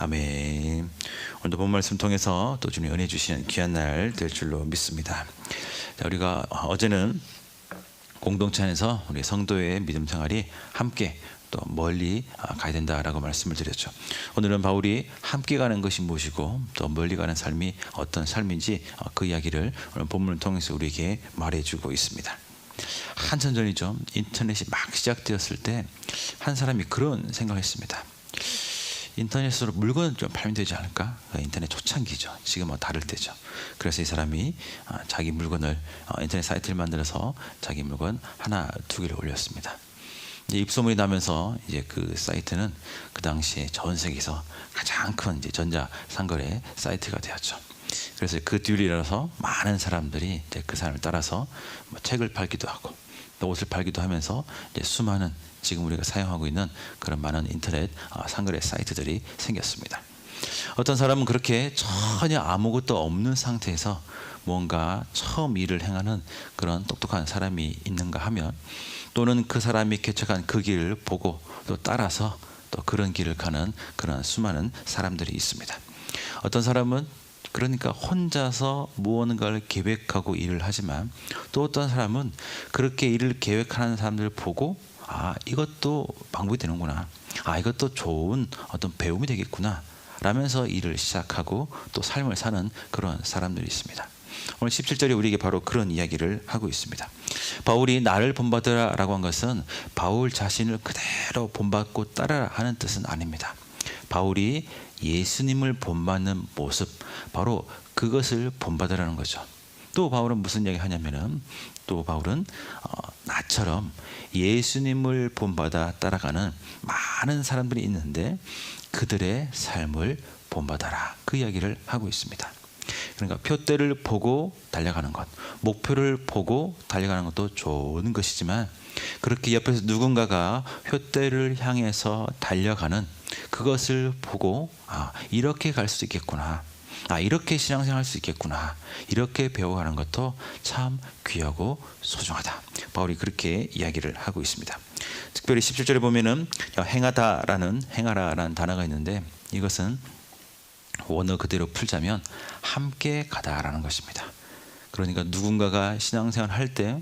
아멘. 오늘도 본 말씀 통해서 또 주님 은혜 주시는 귀한 날 될 줄로 믿습니다. 자, 우리가 어제는 공동체 안에서 우리 성도의 믿음 생활이 함께 또 멀리 아, 가야 된다라고 말씀을 드렸죠. 오늘은 바울이 함께 가는 것이 무엇이고 또 멀리 가는 삶이 어떤 삶인지 어, 그 이야기를 오늘 본문을 통해서 우리에게 말해주고 있습니다. 한참 전이죠. 인터넷이 막 시작되었을 때 한 사람이 그런 생각을 했습니다. 인터넷으로 물건을 좀 팔면 되지 않을까? 그 인터넷 초창기죠. 지금은 다를 때죠. 그래서 이 사람이 아, 자기 물건을 어, 인터넷 사이트를 만들어서 자기 물건 하나 두 개를 올렸습니다. 이제 입소문이 나면서 이제 그 사이트는 그 당시에 전 세계에서 가장 큰 이제 전자 상거래 사이트가 되었죠. 그래서 그 뒤를 많은 사람들이 이제 그 사람을 따라서 뭐 책을 팔기도 하고 또 옷을 팔기도 하면서 이제 수많은 지금 우리가 사용하고 있는 그런 많은 인터넷 어, 상거래 사이트들이 생겼습니다. 어떤 사람은 그렇게 전혀 아무것도 없는 상태에서 뭔가 처음 일을 행하는 그런 똑똑한 사람이 있는가 하면 또는 그 사람이 개척한 그 길을 보고 또 따라서 또 그런 길을 가는 그런 수많은 사람들이 있습니다. 어떤 사람은 그러니까 혼자서 무언가를 계획하고 일을 하지만 또 어떤 사람은 그렇게 일을 계획하는 사람들을 보고 아 이것도 방법이 되는구나 아 이것도 좋은 어떤 배움이 되겠구나 라면서 일을 시작하고 또 삶을 사는 그런 사람들이 있습니다. 오늘 17절에 우리에게 바로 그런 이야기를 하고 있습니다. 바울이 나를 본받으라 라고 한 것은 바울 자신을 그대로 본받고 따라라 하는 뜻은 아닙니다. 바울이 예수님을 본받는 모습 바로 그것을 본받으라는 거죠. 또 바울은 무슨 이야기 하냐면은 또 바울은 어, 나처럼 예수님을 본받아 따라가는 많은 사람들이 있는데 그들의 삶을 본받아라 그 이야기를 하고 있습니다. 그러니까 표대를 보고 달려가는 것, 목표를 보고 달려가는 것도 좋은 것이지만 그렇게 옆에서 누군가가 표대를 향해서 달려가는 그것을 보고 아 이렇게 갈 수 있겠구나. 아 이렇게 신앙생활 할 수 있겠구나. 이렇게 배워가는 것도 참 귀하고 소중하다. 바울이 그렇게 이야기를 하고 있습니다. 특별히 17절에 보면은 행하다라는 행하라라는 단어가 있는데 이것은 원어 그대로 풀자면 함께 가다라는 것입니다. 그러니까 누군가가 신앙생활 할 때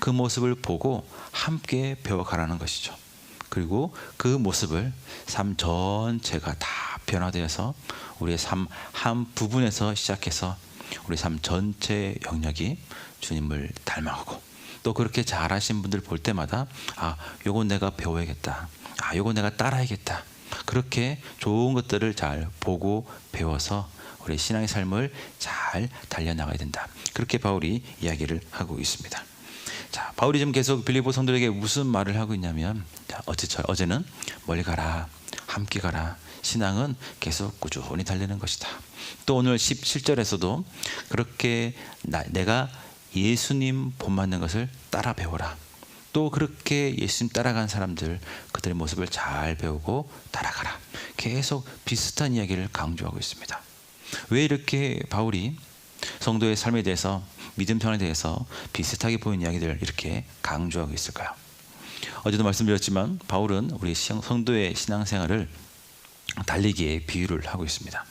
그 모습을 보고 함께 배워가라는 것이죠. 그리고 그 모습을 삶 전체가 다 변화되어서 우리의 삶 한 부분에서 시작해서 우리 삶 전체 영역이 주님을 닮아가고 또 그렇게 잘하신 분들 볼 때마다 아, 요건 내가 배워야겠다. 아, 요건 내가 따라야겠다. 그렇게 좋은 것들을 잘 보고 배워서 우리 신앙의 삶을 잘 달려나가야 된다. 그렇게 바울이 이야기를 하고 있습니다. 자, 바울이 지금 계속 빌리보 성도에게 무슨 말을 하고 있냐면 자, 어제처럼 어제는 멀리 가라. 함께 가라. 신앙은 계속 꾸준히 달리는 것이다. 또 오늘 17절에서도 그렇게 나, 내가 예수님 본받는 것을 따라 배워라. 또 그렇게 예수님 따라간 사람들 그들의 모습을 잘 배우고 따라가라. 계속 비슷한 이야기를 강조하고 있습니다. 왜 이렇게 바울이 성도의 삶에 대해서 믿음 생활에 대해서 비슷하게 보이는 이야기들을 이렇게 강조하고 있을까요? 어제도 말씀드렸지만 바울은 우리 성도의 신앙생활을 달리기에 비유를 하고 있습니다.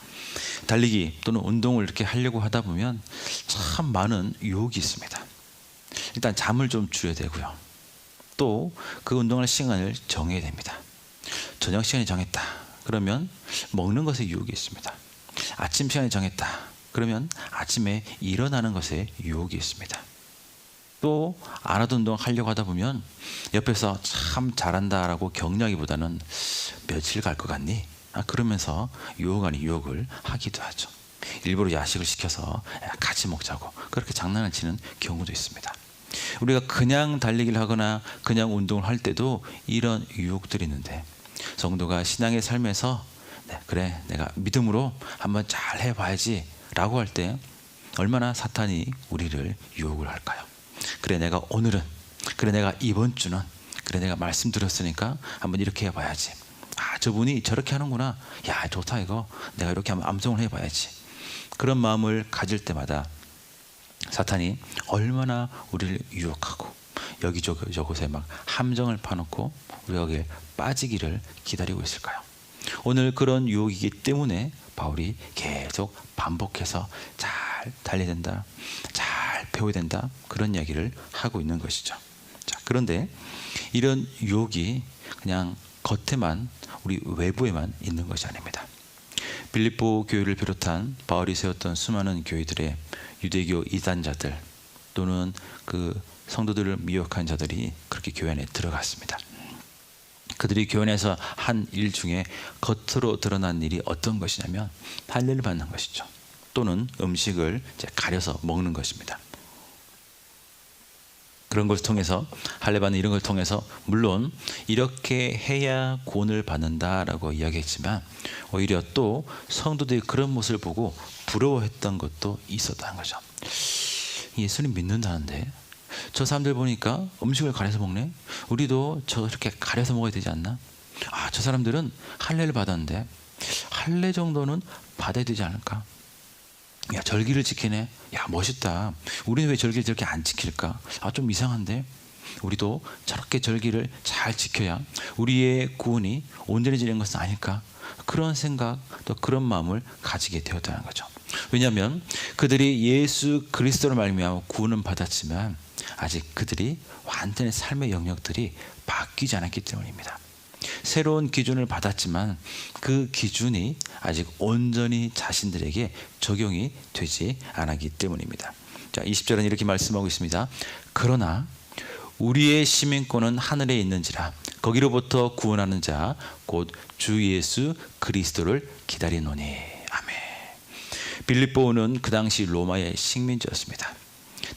달리기 또는 운동을 이렇게 하려고 하다 보면 참 많은 유혹이 있습니다. 일단 잠을 좀 줄여야 되고요. 또 그 운동할 시간을 정해야 됩니다. 저녁 시간이 정했다. 그러면 먹는 것에 유혹이 있습니다. 아침 시간이 정했다. 그러면 아침에 일어나는 것에 유혹이 있습니다. 또 안 하던 운동 하려고 하다 보면 옆에서 참 잘한다라고 격려하기보다는 며칠 갈 것 같니? 아, 그러면서 유혹 아닌 유혹을 하기도 하죠. 일부러 야식을 시켜서 같이 먹자고 그렇게 장난을 치는 경우도 있습니다. 우리가 그냥 달리기를 하거나 그냥 운동을 할 때도 이런 유혹들이 있는데 성도가 신앙의 삶에서 네, 그래 내가 믿음으로 한번 잘 해봐야지 라고 할 때 얼마나 사탄이 우리를 유혹을 할까요? 그래 내가 오늘은 그래 내가 이번 주는 그래 내가 말씀 들었으니까 한번 이렇게 해봐야지 아 저분이 저렇게 하는구나 야 좋다 이거 내가 이렇게 한번 암송을 해봐야지 그런 마음을 가질 때마다 사탄이 얼마나 우리를 유혹하고 여기저곳에 막 함정을 파놓고 우리가 거기에 빠지기를 기다리고 있을까요? 오늘 그런 유혹이기 때문에 바울이 계속 반복해서 잘 달려야 된다. 잘 배워야 된다. 그런 이야기를 하고 있는 것이죠. 자, 그런데 이런 유혹이 그냥 겉에만 우리 외부에만 있는 것이 아닙니다. 빌립보 교회를 비롯한 바울이 세웠던 수많은 교회들의 유대교 이단자들 또는 그 성도들을 미혹한 자들이 그렇게 교회 안에 들어갔습니다. 그들이 교회에서 한 일 중에 겉으로 드러난 일이 어떤 것이냐면 할례를 받는 것이죠. 또는 음식을 가려서 먹는 것입니다. 그런 것을 통해서 할례 받는 이런 걸 통해서 물론 이렇게 해야 구원을 받는다라고 이야기했지만 오히려 또 성도들이 그런 모습을 보고 부러워했던 것도 있었다는 거죠. 예수님 믿는다는데 저 사람들 보니까 음식을 가려서 먹네. 우리도 저렇게 가려서 먹어야 되지 않나? 아, 저 사람들은 할례를 받았는데 할례 정도는 받아야 되지 않을까? 야, 절기를 지키네. 야, 멋있다. 우리는 왜 절기를 저렇게 안 지킬까? 아, 좀 이상한데. 우리도 저렇게 절기를 잘 지켜야 우리의 구원이 온전해지는 것은 아닐까? 그런 생각, 또 그런 마음을 가지게 되었다는 거죠. 왜냐하면 그들이 예수 그리스도를 말미암아 구원은 받았지만 아직 그들이 완전히 삶의 영역들이 바뀌지 않았기 때문입니다. 새로운 기준을 받았지만 그 기준이 아직 온전히 자신들에게 적용이 되지 않았기 때문입니다. 자, 20절은 이렇게 말씀하고 있습니다. 그러나 우리의 시민권은 하늘에 있는지라 거기로부터 구원하는 자 곧 주 예수 그리스도를 기다리노니 아멘. 빌립보는 그 당시 로마의 식민지였습니다.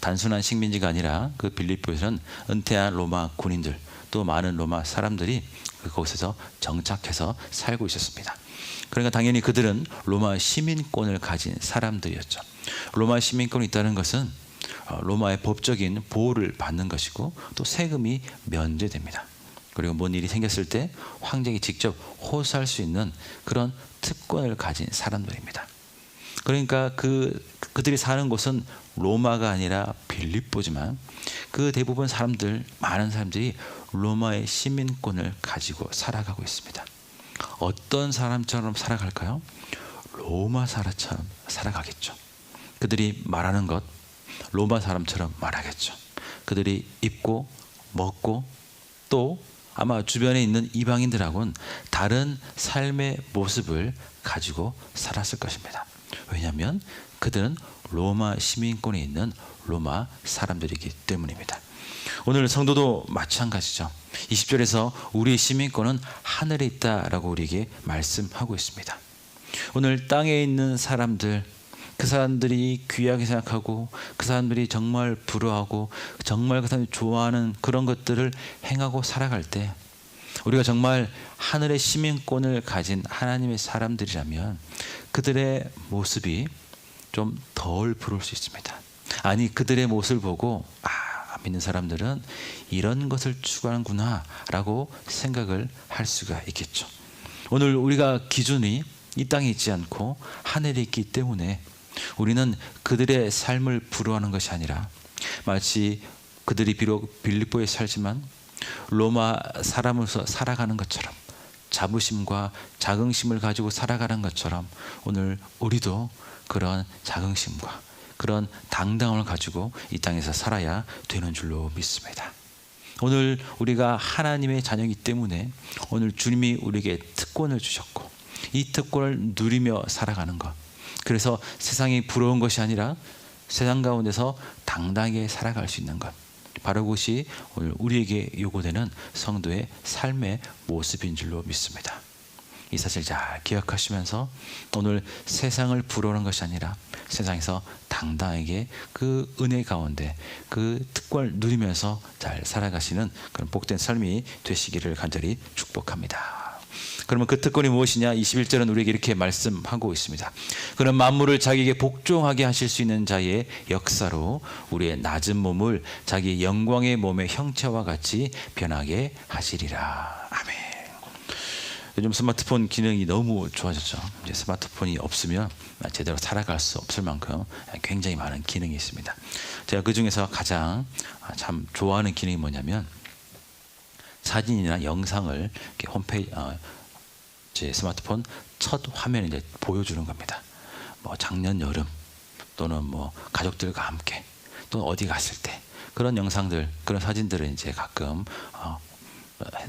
단순한 식민지가 아니라 그 빌립보에서는 은퇴한 로마 군인들 또 많은 로마 사람들이 그곳에서 정착해서 살고 있었습니다. 그러니까 당연히 그들은 로마 시민권을 가진 사람들이었죠. 로마 시민권이 있다는 것은 어, 로마의 법적인 보호를 받는 것이고 또 세금이 면제됩니다. 그리고 뭔 일이 생겼을 때 황제가 직접 호소할 수 있는 그런 특권을 가진 사람들입니다. 그러니까 그 그들이 사는 곳은 로마가 아니라 빌립보지만 그 대부분 사람들 많은 사람들이 로마의 시민권을 가지고 살아가고 있습니다. 어떤 사람처럼 살아갈까요? 로마 사람처럼 살아가겠죠. 그들이 말하는 것 로마 사람처럼 말하겠죠. 그들이 입고 먹고 또 아마 주변에 있는 이방인들하고는 다른 삶의 모습을 가지고 살았을 것입니다. 왜냐하면 그들은 로마 시민권에 있는 로마 사람들이기 때문입니다. 오늘 성도도 마찬가지죠. 20절에서 우리의 시민권은 하늘에 있다라고 우리에게 말씀하고 있습니다. 오늘 땅에 있는 사람들 그 사람들이 귀하게 생각하고 그 사람들이 정말 부러워하고 정말 그 사람이 좋아하는 그런 것들을 행하고 살아갈 때 우리가 정말 하늘의 시민권을 가진 하나님의 사람들이라면 그들의 모습이 좀 덜 부러울 수 있습니다. 아니 그들의 모습을 보고 아 믿는 사람들은 이런 것을 추구하는구나라고 생각을 할 수가 있겠죠. 오늘 우리가 기준이 이 땅에 있지 않고 하늘에 있기 때문에 우리는 그들의 삶을 부러워하는 것이 아니라 마치 그들이 비록 빌립보에 살지만 로마 사람으로서 살아가는 것처럼 자부심과 자긍심을 가지고 살아가는 것처럼 오늘 우리도 그런 자긍심과 그런 당당함을 가지고 이 땅에서 살아야 되는 줄로 믿습니다. 오늘 우리가 하나님의 자녀이기 때문에 오늘 주님이 우리에게 특권을 주셨고 이 특권을 누리며 살아가는 것. 그래서 세상이 부러운 것이 아니라 세상 가운데서 당당하게 살아갈 수 있는 것. 바로 그것이 오늘 우리에게 요구되는 성도의 삶의 모습인 줄로 믿습니다. 이 사실 잘 기억하시면서 오늘 세상을 부러워하는 것이 아니라 세상에서 당당하게 그 은혜 가운데 그 특권을 누리면서 잘 살아가시는 그런 복된 삶이 되시기를 간절히 축복합니다. 그러면 그 특권이 무엇이냐? 21절은 우리에게 이렇게 말씀하고 있습니다. 그런 만물을 자기에게 복종하게 하실 수 있는 자의 역사로 우리의 낮은 몸을 자기 영광의 몸의 형체와 같이 변하게 하시리라. 아멘. 요즘 스마트폰 기능이 너무 좋아졌죠. 이제 스마트폰이 없으면 제대로 살아갈 수 없을 만큼 굉장히 많은 기능이 있습니다. 제가 그 중에서 가장 참 좋아하는 기능이 뭐냐면 사진이나 영상을 홈페이지 어, 제 스마트폰 첫 화면 이제 보여주는 겁니다. 뭐 작년 여름 또는 뭐 가족들과 함께 또 어디 갔을 때 그런 영상들 그런 사진들을 이제 가끔 어,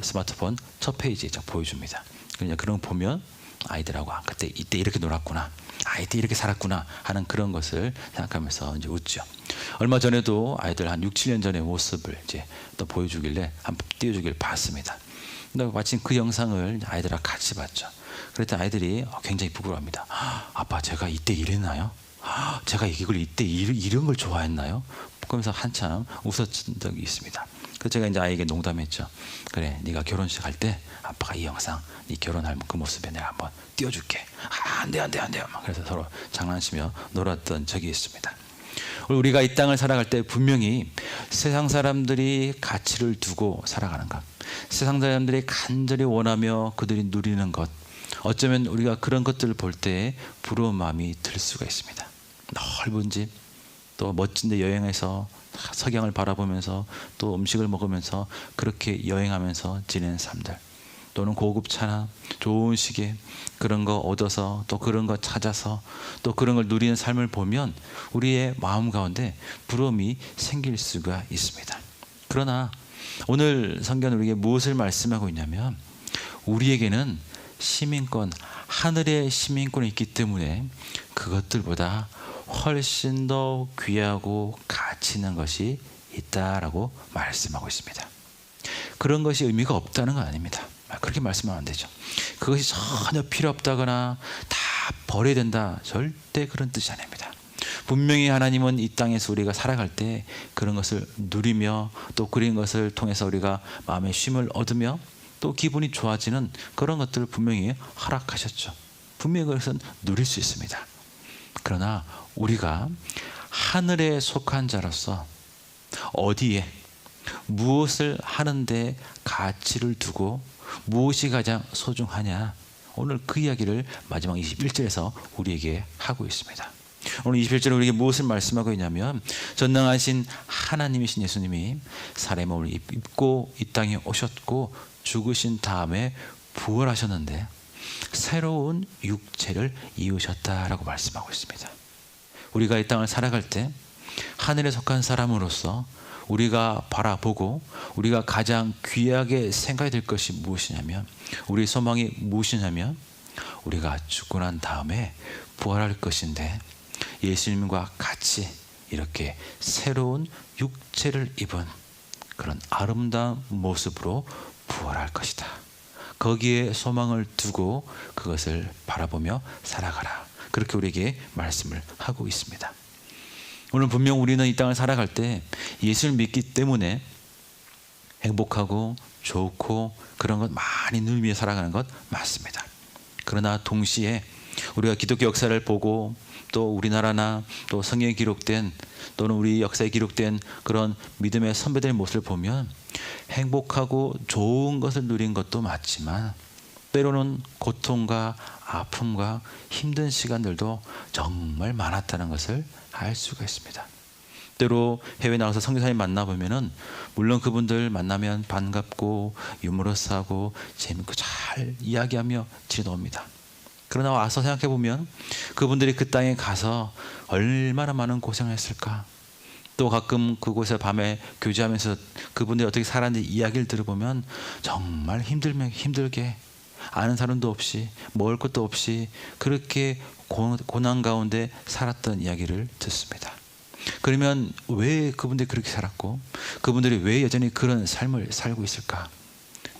스마트폰 첫 페이지에 저 보여줍니다. 그냥 그런 거 보면 아이들하고 아, 그때 이때 이렇게 놀았구나. 아 이때 이렇게 살았구나 하는 그런 것을 생각하면서 이제 웃죠. 얼마 전에도 아이들 한 6, 7년 전의 모습을 이제 또 보여주길래 한번 띄워주길 봤습니다. 근데 마침 그 영상을 아이들하고 같이 봤죠. 그랬더니 아이들이 굉장히 부끄러워합니다. "아, 아빠 제가 이때 이랬나요? 아, 제가 이걸 이때 이- 이런 걸 좋아했나요? 그러면서 한참 웃었던 적이 있습니다. 그래서 제가 이제 아이에게 농담했죠. 그래, 네가 결혼식 할 때 아빠가 이 영상, 네 결혼할 그 모습에 내가 한번 띄워줄게. 아, 안 돼, 안 돼, 안 돼요. 막 그래서 서로 장난치며 놀았던 적이 있습니다. 우리가 이 땅을 살아갈 때 분명히 세상 사람들이 가치를 두고 살아가는 것, 세상 사람들이 간절히 원하며 그들이 누리는 것, 어쩌면 우리가 그런 것들을 볼 때 부러운 마음이 들 수가 있습니다. 넓은 집, 또 멋진데 여행해서 석양을 바라보면서 또 음식을 먹으면서 그렇게 여행하면서 지내는 삶들 또는 고급 차나 좋은 시계 그런 거 얻어서 또 그런 거 찾아서 또 그런 걸 누리는 삶을 보면 우리의 마음 가운데 부러움이 생길 수가 있습니다. 그러나 오늘 성경은 우리에게 무엇을 말씀하고 있냐면 우리에게는 시민권, 하늘의 시민권이 있기 때문에 그것들보다 훨씬 더 귀하고 가치 있는 것이 있다라고 말씀하고 있습니다. 그런 것이 의미가 없다는 건 아닙니다. 그렇게 말씀하면 안 되죠. 그것이 전혀 필요 없다거나 다 버려야 된다. 절대 그런 뜻이 아닙니다. 분명히 하나님은 이 땅에서 우리가 살아갈 때 그런 것을 누리며 또 그런 것을 통해서 우리가 마음의 쉼을 얻으며 또 기분이 좋아지는 그런 것들을 분명히 허락하셨죠. 분명히 그것은 누릴 수 있습니다. 그러나 우리가 하늘에 속한 자로서 어디에 무엇을 하는데 가치를 두고 무엇이 가장 소중하냐 오늘 그 이야기를 마지막 21절에서 우리에게 하고 있습니다. 오늘 21절에 우리에게 무엇을 말씀하고 있냐면 전능하신 하나님이신 예수님이 사람의 몸을 입고 이 땅에 오셨고 죽으신 다음에 부활하셨는데 새로운 육체를 이으셨다라고 말씀하고 있습니다. 우리가 이 땅을 살아갈 때 하늘에 속한 사람으로서 우리가 바라보고 우리가 가장 귀하게 생각해야 될 것이 무엇이냐면 우리 소망이 무엇이냐면 우리가 죽고 난 다음에 부활할 것인데 예수님과 같이 이렇게 새로운 육체를 입은 그런 아름다운 모습으로 부활할 것이다. 거기에 소망을 두고 그것을 바라보며 살아가라. 그렇게 우리에게 말씀을 하고 있습니다. 오늘 분명 우리는 이 땅을 살아갈 때 예수를 믿기 때문에 행복하고 좋고 그런 것 많이 누리며 살아가는 것 맞습니다. 그러나 동시에 우리가 기독교 역사를 보고 또 우리나라나 또 성경에 기록된 또는 우리 역사에 기록된 그런 믿음의 선배들의 모습을 보면 행복하고 좋은 것을 누린 것도 맞지만 때로는 고통과 아픔과 힘든 시간들도 정말 많았다는 것을 알 수가 있습니다. 때로 해외 나가서 선교사님 만나보면은 물론 그분들 만나면 반갑고 유머러스하고 재밌고 잘 이야기하며 지내옵니다. 그러나 와서 생각해 보면 그분들이 그 땅에 가서 얼마나 많은 고생을 했을까. 또 가끔 그곳에 밤에 교제하면서 그분들이 어떻게 살았는지 이야기를 들어보면 정말 힘들면 힘들게 아는 사람도 없이 먹을 것도 없이 그렇게 고, 고난 가운데 살았던 이야기를 듣습니다. 그러면 왜 그분들이 그렇게 살았고 그분들이 왜 여전히 그런 삶을 살고 있을까?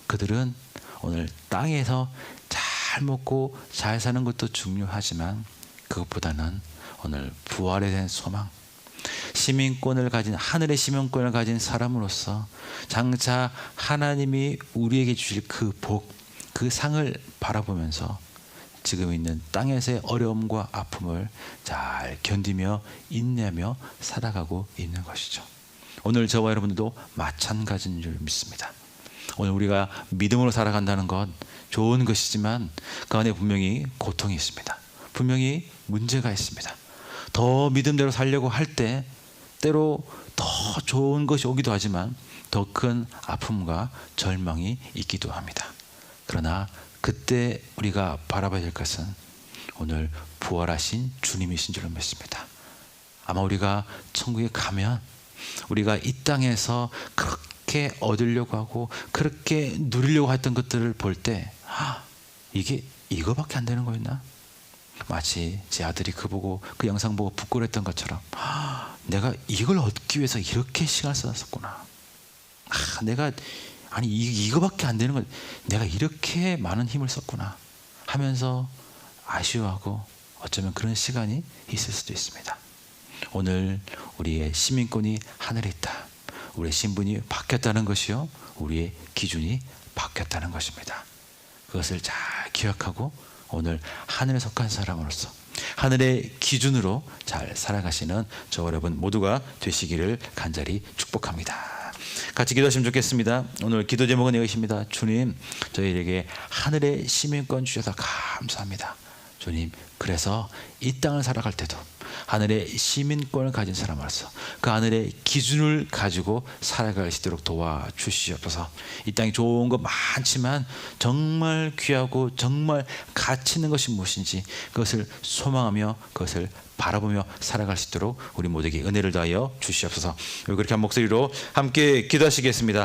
그들은 오늘 땅에서 잘 먹고 잘 사는 것도 중요하지만 그것보다는 오늘 부활에 대한 소망, 시민권을 가진 하늘의 시민권을 가진 사람으로서 장차 하나님이 우리에게 주실 그 복, 그 상을 바라보면서 지금 있는 땅에서의 어려움과 아픔을 잘 견디며 인내하며 살아가고 있는 것이죠. 오늘 저와 여러분들도 마찬가지인 줄 믿습니다. 오늘 우리가 믿음으로 살아간다는 건 좋은 것이지만 그 안에 분명히 고통이 있습니다. 분명히 문제가 있습니다. 더 믿음대로 살려고 할 때 때로 더 좋은 것이 오기도 하지만 더 큰 아픔과 절망이 있기도 합니다. 그러나 그때 우리가 바라봐야 될 것은 오늘 부활하신 주님이신 줄로 믿습니다. 아마 우리가 천국에 가면 우리가 이 땅에서 그렇게 얻으려고 하고 그렇게 누리려고 했던 것들을 볼때 아, 이게 이거밖에 안 되는 거였나? 마치 제 아들이 그 보고 그 영상 보고 부끄러웠던 것처럼 아, 내가 이걸 얻기 위해서 이렇게 시간을 썼었구나. 아, 내가 아니 이, 이거밖에 안 되는 건 내가 이렇게 많은 힘을 썼구나 하면서 아쉬워하고 어쩌면 그런 시간이 있을 수도 있습니다. 오늘 우리의 시민권이 하늘에 있다. 우리의 신분이 바뀌었다는 것이요. 우리의 기준이 바뀌었다는 것입니다. 그것을 잘 기억하고 오늘 하늘에 속한 사람으로서 하늘의 기준으로 잘 살아가시는 저 여러분 모두가 되시기를 간절히 축복합니다. 같이 기도하시면 좋겠습니다. 오늘 기도 제목은 이것입니다. 주님, 저희에게 하늘의 시민권 주셔서 감사합니다. 주님, 그래서 이 땅을 살아갈 때도 하늘의 시민권을 가진 사람으로서 그 하늘의 기준을 가지고 살아갈 수 있도록 도와주시옵소서. 이 땅이 좋은 거 많지만 정말 귀하고 정말 가치 있는 것이 무엇인지 그것을 소망하며 그것을 바라보며 살아갈 수 있도록 우리 모두에게 은혜를 다하여 주시옵소서. 그렇게 한 목소리로 함께 기도하시겠습니다.